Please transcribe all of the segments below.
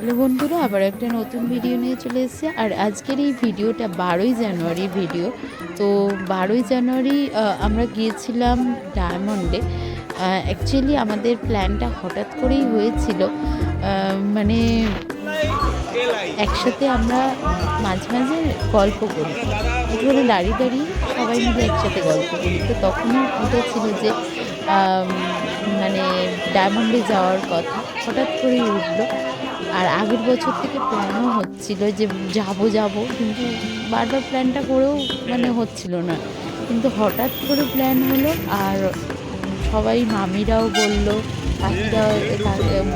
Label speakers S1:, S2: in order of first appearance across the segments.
S1: Hello বন্ধুরা, আবার একটা নতুন ভিডিও নিয়ে চলে এসেছে। আর আজকের এই ভিডিওটা বারোই জানুয়ারি ভিডিও তো বারোই জানুয়ারি আমরা গিয়েছিলাম ডায়মন্ডে। অ্যাকচুয়ালি আমাদের প্ল্যানটা হঠাৎ করেই হয়েছিল মানে একসাথে আমরা মাঝে মাঝে গল্প করি। এখানে দাঁড়িয়ে দাঁড়িয়ে সবাই মিলে একসাথে গল্প করি। তো তখনই উঠেছিল যে মানে ডায়মন্ডে যাওয়ার কথা। হঠাৎ করেই উঠল। আর আগের বছর থেকে প্ল্যানও হচ্ছিল যে যাব যাব, কিন্তু বারবার প্ল্যানটা করেও মানে হচ্ছিল না। কিন্তু হঠাৎ করে প্ল্যান হলো আর সবাই মামিরাও বলল কাকিরাও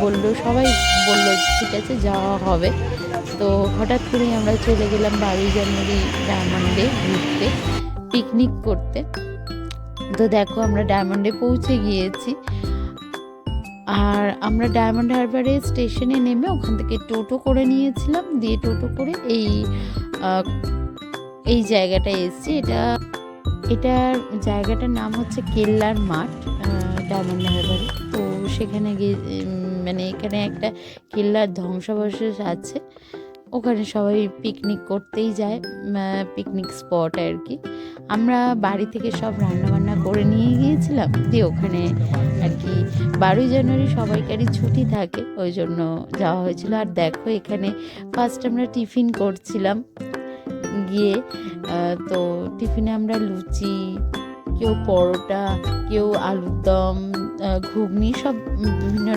S1: বলল, সবাই বলল ঠিক আছে, যাওয়া হবে। তো হঠাৎ করেই আমরা চলে গেলাম বারোই জানুয়ারি ডায়মন্ডে ঘুরতে পিকনিক করতে। তো দেখো আমরা ডায়মন্ডে পৌঁছে গিয়েছি। আর আমরা ডায়মন্ড হারবারে স্টেশনে নেমে ওখান থেকে টোটো করে নিয়েছিলাম, দিয়ে টোটো করে এই এই জায়গাটায় এসেছি। এটা, এটার জায়গাটার নাম হচ্ছে কেল্লার মাঠ ডায়মন্ড হারবারে তো সেখানে গিয়ে মানে এখানে একটা কেল্লার ধ্বংসাবশেষ আছে। ওখানে সবাই পিকনিক করতেই যায় পিকনিক স্পট আর কি। আমরা বাড়ি থেকে সব রান্নাবান্না করে নিয়ে গিয়েছিলাম, দিয়ে ওখানে আর কি বারোই জানুয়ারি সবাইকারই ছুটি থাকে, ওই জন্য যাওয়া হয়েছিল। আর দেখো, এখানে ফার্স্ট আমরা টিফিন করছিলাম, গিয়ে তো টিফিনে আমরা লুচি, কেউ পরোটা, কেউ আলুর দম ঘুগনি, সব বিভিন্ন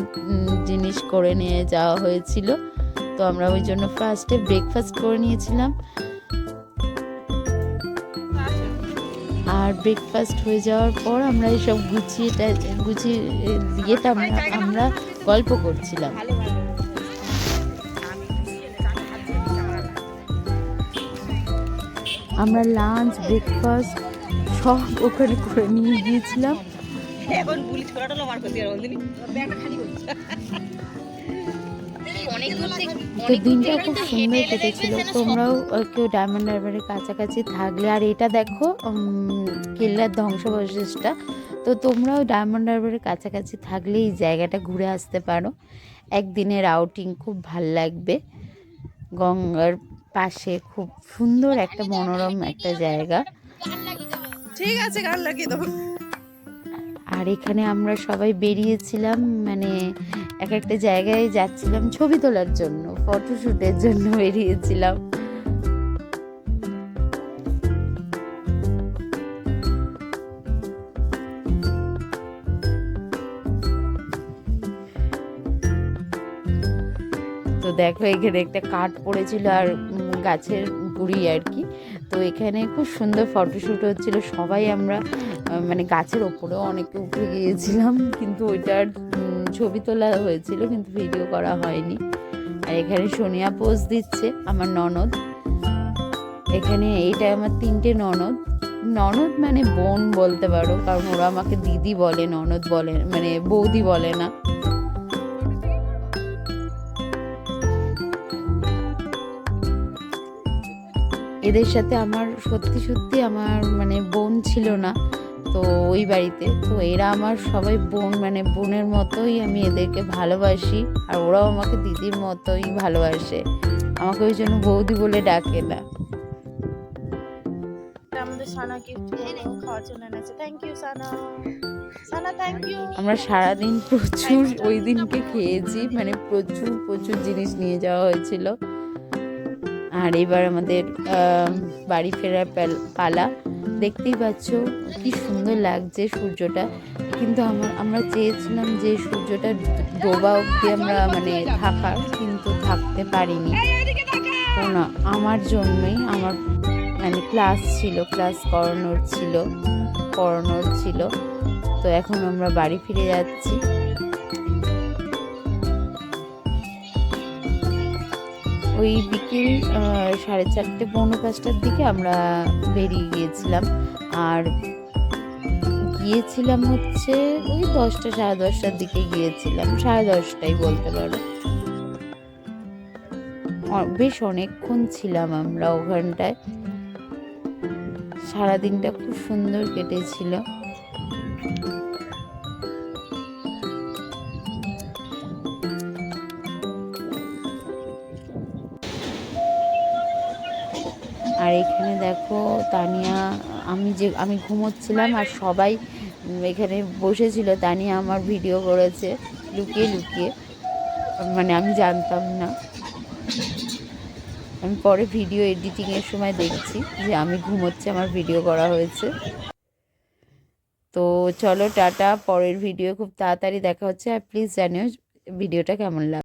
S1: জিনিস করে নিয়ে যাওয়া হয়েছিল। তো আমরা ওই জন্য ফার্স্টে ব্রেকফাস্ট করে নিয়েছিলাম। আর ব্রেকফাস্ট হয়ে যাওয়ার পর আমরা এইসব গুছিয়ে গুছিয়ে দিয়ে আমরা গল্প করছিলাম। আমরা লাঞ্চ ব্রেকফাস্ট সব ওখানে করে নিয়ে গিয়েছিলাম।
S2: এখন পুলিশ করাটা আমার ক্ষতি আর
S1: তো দিনটা খুব সুন্দর কেটেছিল। তোমরাও কেউ ডায়মন্ড হারবারের কাছাকাছি থাকলে। আর এটা দেখো কেল্লার ধ্বংসাবশেষটা। তো তোমরাও ডায়মন্ড হারবারের কাছাকাছি থাকলে এই জায়গাটা ঘুরে আসতে পারো। একদিনের আউটিং খুব ভালো লাগবে। গঙ্গার পাশে খুব সুন্দর একটা মনোরম একটা জায়গা।
S2: ঠিক আছে গান লাগিয়ে দেবো।
S1: আর এখানে আমরা সবাই বেরিয়েছিলাম মানে এক একটা জায়গায় যাচ্ছিলাম ছবি তোলার জন্য ফটোশ্যুটের জন্য বেরিয়েছিলাম। তো দেখো, এখানে একটা কাঠ পড়েছিল আর গাছের গুড়ি আর কি। তো এখানে খুব সুন্দর ফটোশ্যুট হচ্ছিল। সবাই আমরা মানে গাছের ওপরেও অনেকে উঠে গিয়েছিলাম, কিন্তু ওইটার ছবি তোলা হয়েছিল, কিন্তু ভিডিও করা হয়নি। আর এখানে সোনিয়া পোজ দিচ্ছে, আমার ননদ। এখানে এইটা আমার তিনটে ননদ। ননদ মানে বোন বলতে পারো, কারণ ওরা আমাকে দিদি বলে, ননদ বলে মানে বৌদি বলে না। এদের সাথে আমার সত্যি সত্যি আমার মানে বোন ছিল না তো ওই বাড়িতে। তো এরা আমার সবাই বোন মানে বোনের মতোই আমি এদেরকে ভালোবাসি আর ওরাও আমাকে দিদির মতোই ভালোবাসে। আমাকে ওই জন্য বৌদি বলে ডাকে না।
S3: আমাদের সানা গিফট খাওয়ার জন্য এনেছে। Thank you Sana. Sana thank you
S1: আমরা সারাদিন প্রচুর ওই দিনকে খেয়েছি মানে প্রচুর প্রচুর জিনিস নিয়ে যাওয়া হয়েছিল। আর এবার আমাদের বাড়ি ফেরার পালা দেখতেই পাচ্ছ কি সুন্দর লাগছে সূর্যটা। কিন্তু আমার আমরা চেয়েছিলাম যে সূর্যটা ডোবা অব্দি আমরা মানে থাকার, কিন্তু থাকতে পারিনি। না, আমার জন্যই আমার মানে ক্লাস ছিল, ক্লাস করানোর ছিল করানোর ছিল। তো এখন আমরা বাড়ি ফিরে যাচ্ছি। ওই বিকেল সাড়ে চারটে পৌনে পাঁচটার দিকে আমরা বেরিয়ে গিয়েছিলাম। আর গিয়েছিলাম হচ্ছে ওই দশটা, সাড়ে দশটার দিকে গিয়েছিলাম। সাড়ে দশটাই বলতে পারো। বেশ অনেকক্ষণ ছিলাম আমরা ওখানটায়। সারাদিনটা খুব সুন্দর কেটেছিল। আর এখানে দেখো তানিয়া, আমি যে, আমি ঘুমোচ্ছিলাম আর সবাই এখানে বসেছিল। তানিয়া আমার ভিডিও করেছে। লুকিয়ে লুকিয়ে। মানে আমি জানতাম না। আমি পরে ভিডিও এডিটিংয়ের সময় দেখছি যে আমি ঘুমোচ্ছি, আমার ভিডিও করা হয়েছে। তো চলো, টাটা, পরের ভিডিও খুব তাড়াতাড়ি দেখা হচ্ছে। আর প্লিজ জানিও ভিডিওটা কেমন লাগে